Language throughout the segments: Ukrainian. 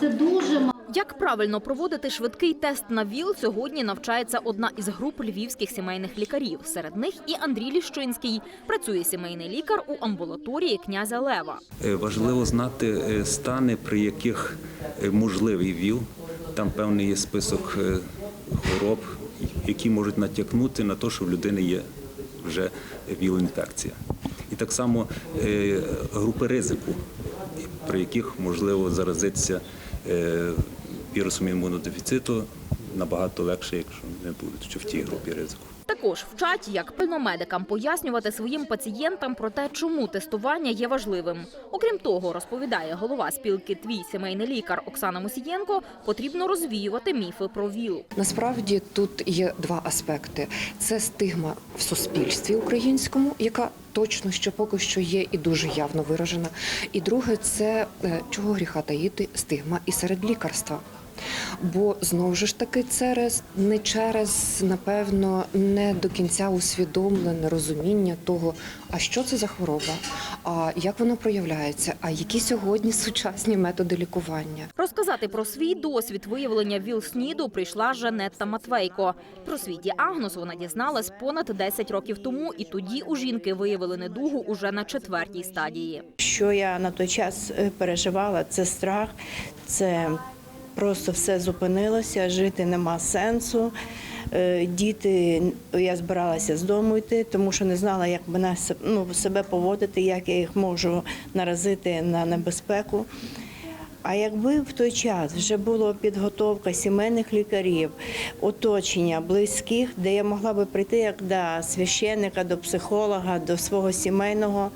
це дуже мало. Як правильно проводити швидкий тест на ВІЛ, сьогодні навчається одна із груп львівських сімейних лікарів. Серед них і Андрій Ліщинський. Працює сімейний лікар у амбулаторії князя Лева. Е, Важливо знати е, стани, при яких е, можливий ВІЛ. Там певний є список хвороб, які можуть натякнути на те, що в людини є вже ВІЛ-інфекція. І так само групи ризику, при яких можливо заразитися е, вірусом імунодефіциту набагато легше, якщо не будуть в тій групі ризику. Також вчать, як пильно медикам пояснювати своїм пацієнтам про те, чому тестування є важливим. Окрім того, розповідає голова спілки Твій сімейний лікар Оксана Мусієнко, потрібно розвіювати міфи про ВІЛ. Насправді тут є два аспекти: це стигма в суспільстві українському, яка точно що поки що є і дуже явно виражена. І друге, це е, чого гріха таїти стигма і серед лікарства. Бо знову ж таки через не через напевно не до кінця усвідомлене розуміння того, а що це за хвороба, а як воно проявляється, а які сьогодні сучасні методи лікування. Розказати про свій досвід виявлення ВІЛ-СНІДу прийшла Жанетта Матвейко. Про свій діагноз вона дізналась понад 10 років тому, і тоді у жінки виявили недугу уже на четвертій стадії. Що я на той час е, переживала, це страх, це просто все зупинилося, жити нема сенсу. Е, Діти, я збиралася з дому йти, тому що не знала, як мене ну, себе поводити, як я їх можу наразити на небезпеку. А якби в той час вже була підготовка сімейних лікарів, оточення близьких, де я могла би прийти як до священника, до психолога, до свого сімейного.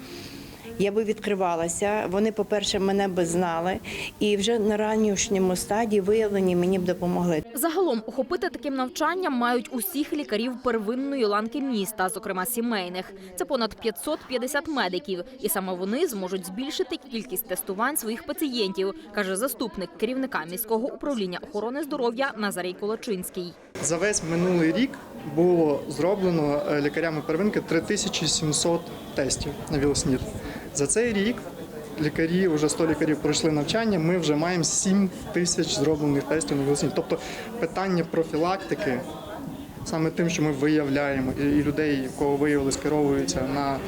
Я би відкривалася. Вони, по-перше, мене би знали, і вже на ранішньому стадії виявлені мені б допомогли. Загалом охопити таким навчанням мають усіх лікарів первинної ланки міста, зокрема сімейних. Це понад 550 медиків, і саме вони зможуть збільшити кількість тестувань своїх пацієнтів, каже заступник керівника міського управління охорони здоров'я Назарій Колочинський. За весь минулий рік було зроблено е, лікарями первинки 3700 тестів на ВІЛ-СНІД. За цей рік лікарі, вже 100 лікарів пройшли навчання, ми вже маємо 7 тисяч зроблених тестів на ВІЛ-СНІД. Тобто питання профілактики саме тим, що ми виявляємо, і людей, кого виявили, скеровуються на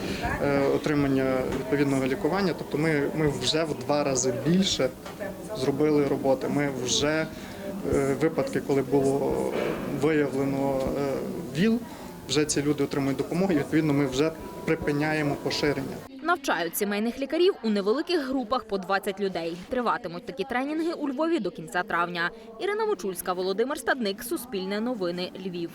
е, отримання відповідного лікування. Тобто ми, ми вже в два рази більше зробили роботи. Ми вже е, випадки, коли було виявлено е, ВІЛ, вже ці люди отримують допомогу, і відповідно ми вже припиняємо поширення. Навчають сімейних лікарів у невеликих групах по 20 людей. Триватимуть такі тренінги у Львові до кінця травня. Ірина Мочульська, Володимир Стадник, Суспільне новини, Львів.